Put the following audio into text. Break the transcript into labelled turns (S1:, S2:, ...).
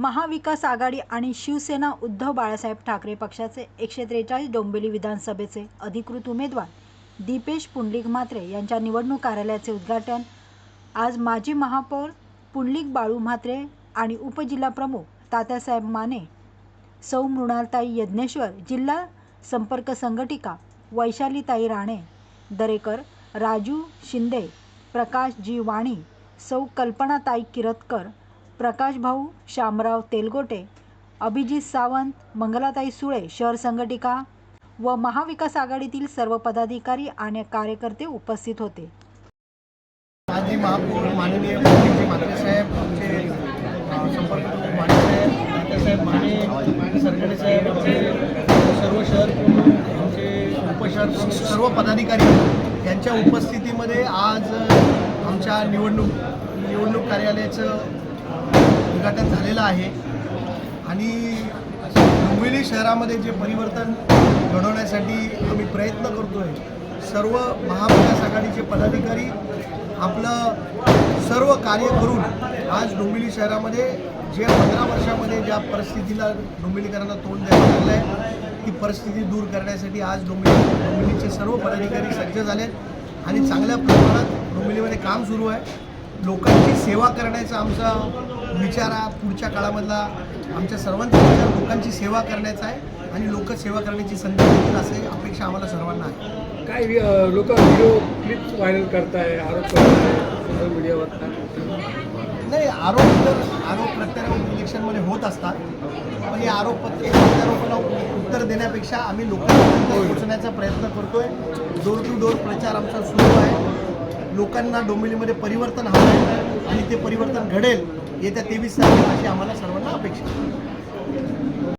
S1: महाविकास आघाडी आणि शिवसेना उद्धव बाळासाहेब ठाकरे पक्षाचे एकशे त्रेचाळीस डोंबिवली विधानसभेचे अधिकृत उमेदवार दीपेश पुंडलिक म्हात्रे यांच्या निवडणूक कार्यालयाचे उद्घाटन. आज माजी महापौर पुंडलिक बाळू म्हात्रे आणि उपजिल्हाप्रमुख तात्यासाहेब माने सौ मृणालताई यज्ञेश्वर जिल्हा संपर्क संघटिका वैशालीताई राणे दरेकर राजू शिंदे प्रकाश जी वाणी सौ कल्पनाताई किरतकर प्रकाश भाऊ शामराव तेलगोटे अभिजित सावंत मंगलाताई सुळे शहर संघटिका व महाविकास आघाडीतील सर्व पदाधिकारी आणि कार्यकर्ते उपस्थित होते.
S2: माजी महापौर माननीय आमचे संपर्क माने साहेब आमचे सर्व शहर आमचे उपशहर सर्व पदाधिकारी यांच्या उपस्थितीमध्ये आज आमच्या निवडणूक निवडणूक कार्यालयाचं उद्घाटन झालेलं आहे. आणि डोंबिवली शहरामध्ये जे परिवर्तन घडवण्यासाठी आम्ही प्रयत्न करतोय सर्व महाविकास आघाडीचे पदाधिकारी आपलं सर्व कार्य करून आज डोंबिवली शहरामध्ये जे पंधरा वर्षामध्ये ज्या परिस्थितीला डोंबिवलीकरांना तोंड द्यावं लागलं आहे ती परिस्थिती दूर करण्यासाठी आज डोंबिवली डोंबिवलीचे सर्व पदाधिकारी सज्ज आहेत आणि चांगल्या प्रमाणात डोंबिवलीमध्ये काम सुरू आहे. लोकांची सेवा करण्याचा आमचा विचार हा पुढच्या काळामधला आमच्या सर्वांचा विचार लोकांची सेवा करण्याचा आहे आणि लोकसेवा करण्याची संधी देतील असे अपेक्षा आम्हाला सर्वांना आहे.
S3: काय लोक व्हिडिओ क्लिप्स व्हायरल करताय आरोप करताय सोशल मीडियावर
S2: नाही आरोप तर आरोप प्रत्यारोप इलेक्शनमध्ये होत असतात. पण या आरोप प्रत्यारोपाला उत्तर देण्यापेक्षा आम्ही लोकांपर्यंत पोहोचण्याचा प्रयत्न करतोय. डोर टू डोर प्रचार आमचा सुरू आहे. लोकांना डोंबिवलीमध्ये परिवर्तन हवं आहे आणि ते परिवर्तन घडेल येत्या तेवीस तारखेला अशी आम्हाला सर्वांना अपेक्षा